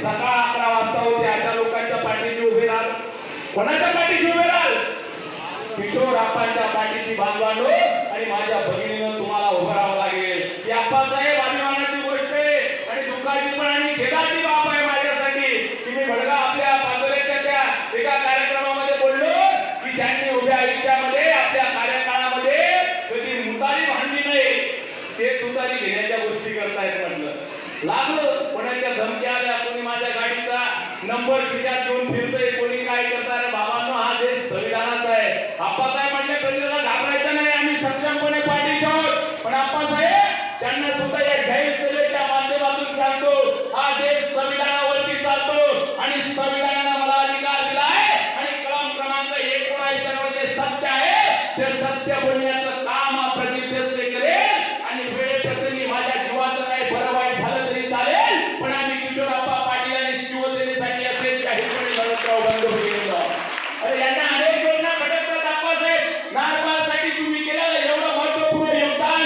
सकाळ अकरा वाजता अशा लोकांच्या पाठीशी उभे राहाल. कोणाच्या पाठीशी उभे राहाल? किशोर आप्पांच्या पाठीशी बांधवांनो आणि माझ्या भगिनीनं तुम्हाला उभं राहावं लागेल. ही आप्पासाहेब अभिमानाची गोष्ट आहे आणि दुःखाची पण आणि खेदाची उमेदवारी घेण्याच्या गोष्टी करतायत म्हटलं. लागलं कोणाच्या धमक्या आल्या कोणी माझ्या गाडीचा नंबर विचार ಬಂದು ಬಿಟ್ಟಿದ್ದು ಅದು ಎಲ್ಲ